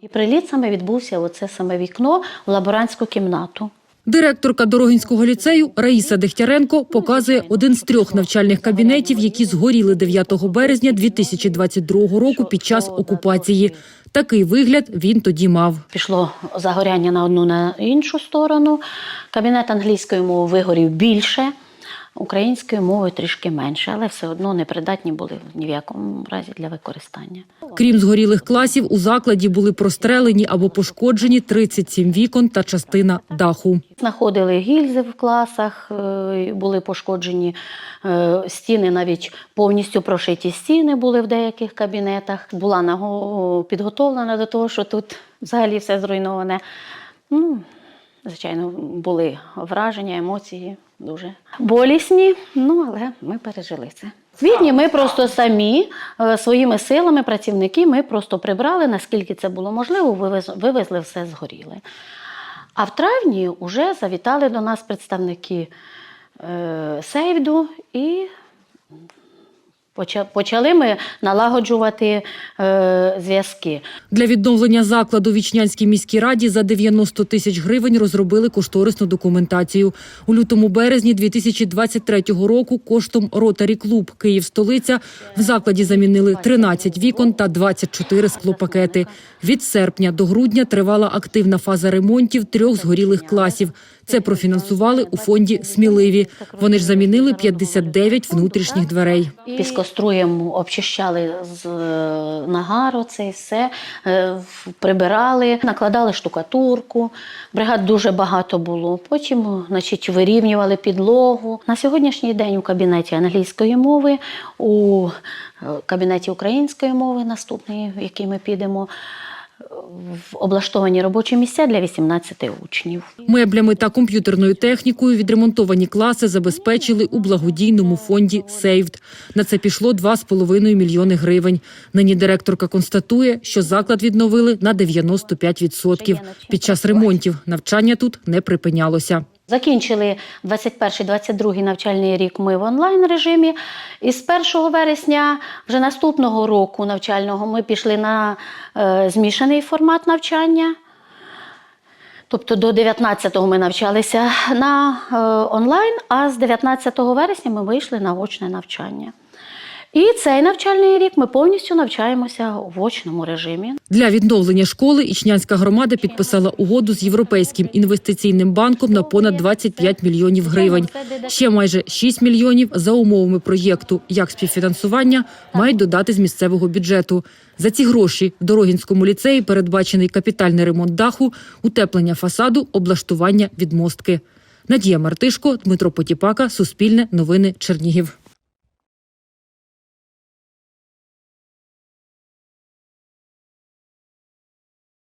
І приліт саме відбувся оце саме вікно в лаборантську кімнату. Директорка Дорогінського ліцею Раїса Дегтяренко показує один з трьох навчальних кабінетів, які згоріли 9 березня 2022 року під час окупації. Такий вигляд він тоді мав. Пішло загоряння на одну на іншу сторону. Кабінет англійської мови вигорів більше, української мови трішки менше, але все одно непридатні були ні в якому разі для використання. Крім згорілих класів, у закладі були прострелені або пошкоджені 37 вікон та частина даху. Знаходили гільзи в класах, е, були пошкоджені е, стіни, навіть повністю прошиті стіни були в деяких кабінетах. Була підготовлена до того, що тут взагалі все зруйноване. Ну, звичайно, були враження, емоції дуже болісні, ну але ми пережили це. Квітні ми просто самі е, своїми силами, працівники, ми просто прибрали, наскільки це було можливо, вивез- вивезли все згоріле. А в травні вже завітали до нас представники е, Сейвду і почали ми налагоджувати е, зв'язки. Для відновлення закладу в Вічнянській міській раді за 90 тисяч гривень розробили кошторисну документацію. У лютому березні 2023 року коштом Ротарі Клуб Київ столиця в закладі замінили 13 вікон та 24 склопакети. Від серпня до грудня тривала активна фаза ремонтів трьох згорілих класів. Це профінансували у фонді Сміливі. Вони ж замінили 59 внутрішніх дверей. Піскоструєм обчищали з е, нагару це все, е, прибирали, накладали штукатурку. Бригад дуже багато було. Потім значить, вирівнювали підлогу. На сьогоднішній день у кабінеті англійської мови, у е, кабінеті української мови, наступний, в який ми підемо, е, облаштовані робочі місця для 18 учнів. Меблями та комп'ютерною технікою відремонтовані класи забезпечили у благодійному фонді «Сейвд». На це пішло 2,5 мільйони гривень. Нині директорка констатує, що заклад відновили на 95%. Під час ремонтів навчання тут не припинялося. Закінчили 21-22 навчальний рік ми в онлайн режимі. І з 1 вересня вже наступного року навчального ми пішли на е, змішаний формат навчання. Тобто до 19-го ми навчалися на е, онлайн, а з 19 вересня ми вийшли на очне навчання. І цей навчальний рік ми повністю навчаємося в очному режимі. Для відновлення школи Ічнянська громада підписала угоду з Європейським інвестиційним банком на понад 25 мільйонів гривень. Ще майже 6 мільйонів за умовами проєкту як співфінансування мають додати з місцевого бюджету. За ці гроші в Дорогінському ліцеї передбачений капітальний ремонт даху, утеплення фасаду, облаштування відмостки. Надія Мартишко, Дмитро Потіпака, Суспільне, Новини Чернігів.